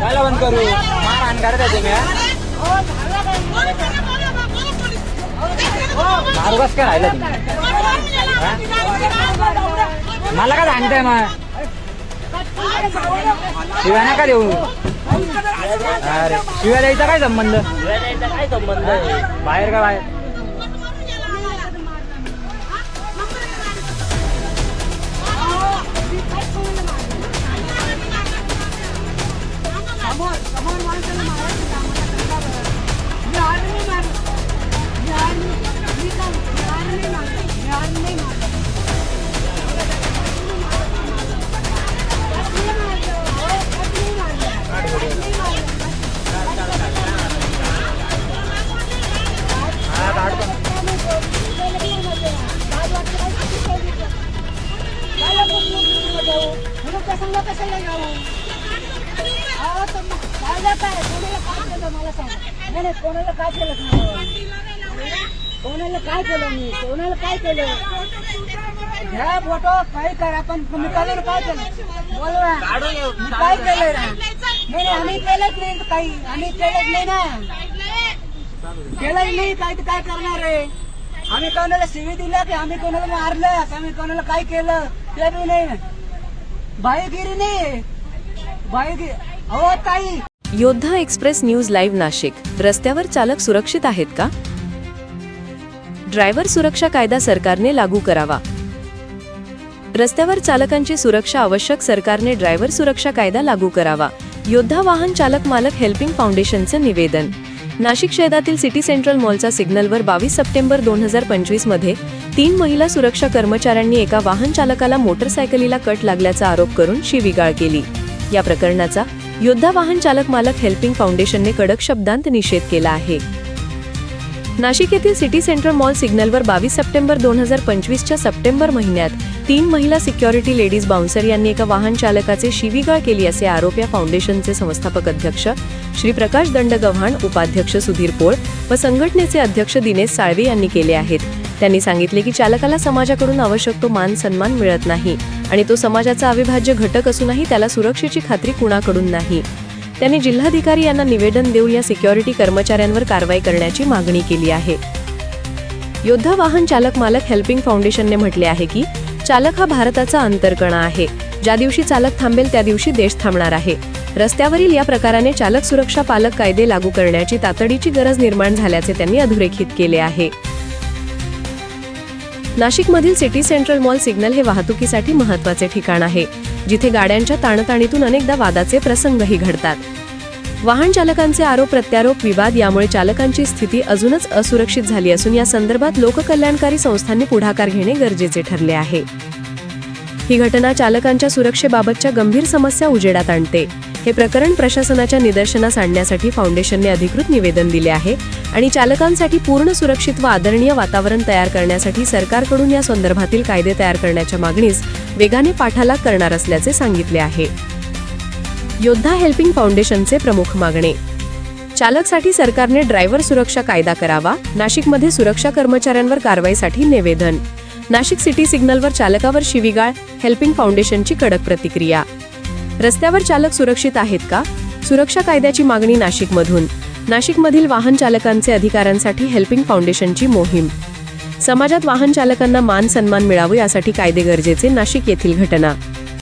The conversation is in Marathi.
काय बंद करू? मार आणणार त्याचे मी दारुगास काय राहिला मला काय सांगताय मग? शिव्याना का देऊ? अरे शिव्या द्यायचा काय संबंध? काय संबंध बाहेर का बाहेर? काय? कोणाला काय केलं मला सांग. नाही, कोणाला काय केलं कोणाला काय केलं मी? कोणाला काय केलं? घ्या फोटो काही करा पण निकालावर काय केलं? बोलवा. मी काय केलंय? नाही आम्ही केलंच नाही काही. आम्ही केलंच नाही ना. केलंच नाही काय तर काय करणार आहे? आम्ही कोणाला शिवी दिला की आम्ही कोणाला मारलं? आम्ही कोणाला काय केलं? ते बी नाही. बाईगिरी नाही. बाईगिरी हो ताई योद्धा एक्सप्रेस न्यूज लाईव्ह नाशिक. रस्त्यावर चालक सुरक्षित आहेत का? ड्रायव्हर सुरक्षा कायदा सरकारने लागू करावा. रस्त्यावर चालकांची सुरक्षा आवश्यक सरकारने ड्रायव्हर सुरक्षा कायदा लागू करावा. योद्धा वाहन चालक मालक हेल्पिंग फाउंडेशनचं निवेदन. नाशिक शहरातील सिटी सेंट्रल मॉलचा सिग्नलवर बावीस सप्टेंबर दोन हजार पंचवीसमध्ये तीन महिला सुरक्षा कर्मचाऱ्यांनी एका वाहन चालकाला मोटरसायकलीला कट लागल्याचा आरोप करून शिवीगाळ केली. या प्रकरणाचा योद्धा वाहन चालक मालक हेल्पिंग फाउंडेशनने कडक शब्दांत निषेध केला आहे. नाशिक येथील सिटी सेंट्रल मॉल सिग्नलवर बावीस सप्टेंबर दोन हजार पंचवीसच्या सप्टेंबर महिन्यात तीन महिला सिक्युरिटी लेडीज बाउन्सर यांनी एका वाहन चालकाचे शिवीगाळ केली असे आरोप या फाउंडेशनचे संस्थापक अध्यक्ष श्री प्रकाश दंड गव्हाण उपाध्यक्ष सुधीर पोळ व संघटनेचे अध्यक्ष दिनेश साळवे यांनी केले आहेत. त्यांनी सांगितले की चालकाला समाजाकडून आवश्यक तो मान सन्मान मिळत नाही आणि तो समाजाचा अविभाज्य घटक असूनही त्याला सुरक्षेची खात्री कुणाकडून नाही. त्यांनी जिल्हाधिकारी यांना निवेदन देऊन या सिक्युरिटी कर्मचाऱ्यांवर कारवाई करण्याची मागणी केली आहे. योद्धा वाहन चालक मालक हेल्पिंग फाउंडेशनने म्हटले आहे की चालक हा भारताचा अंतरकणा आहे. ज्या दिवशी चालक थांबेल त्या दिवशी देश थांबणार आहे. रस्त्यावरील या प्रकाराने चालक सुरक्षा पालक कायदे लागू करण्याची तातडीची गरज निर्माण झाल्याचे त्यांनी अधोरेखित केले आहे. नाशिकमधील सिटी सेंट्रल मॉल सिग्नल हे वाहतुकीसाठी महत्त्वाचे ठिकाण आहे जिथे गाड्यांच्या ताणताणीतून अनेकदा वादाचे प्रसंगही घडतात. वाहन चालकांचे आरोप प्रत्यारोप विवाद यामुळे चालकांची स्थिती अजूनच असुरक्षित झाली असून या संदर्भात लोककल्याणकारी संस्थांनी पुढाकार घेणे गरजेचे ठरले आहे. ही घटना चालकांच्या सुरक्षेबाबतच्या गंभीर समस्या उजेडात आणते. हे प्रकरण प्रशासनाच्या निदर्शनास आणण्यासाठी फाउंडेशनने अधिकृत निवेदन दिले आहे आणि चालकांसाठी पूर्ण सुरक्षित व आदरणीय वातावरण तयार करण्यासाठी सरकारकडून या संदर्भातील कायदे तयार करण्याच्या मागणीस वेगाने पाठालाग करणार असल्याचे सांगितले आहे. योद्धा हेल्पिंग फाउंडेशनचे प्रमुख मागणे. चालकसाठी सरकारने ड्रायव्हर सुरक्षा कायदा करावा नाशिकमध्ये सुरक्षा कर्मचाऱ्यांवर कारवाईसाठी निवेदन. नाशिक सिटी सिग्नलवर चालकावर शिवीगाळ हेल्पिंग फाउंडेशनची कडक प्रतिक्रिया. रस्त्यावर चालक सुरक्षित आहेत का? सुरक्षा कायद्याची मागणी नाशिकमधून. नाशिकमधील वाहन चालकांचे अधिकारांसाठी हेल्पिंग फाउंडेशनची मोहीम. समाजात वाहन चालकांना मान सन्मान मिळावं यासाठी कायदे गरजेचे नाशिक येथील घटना.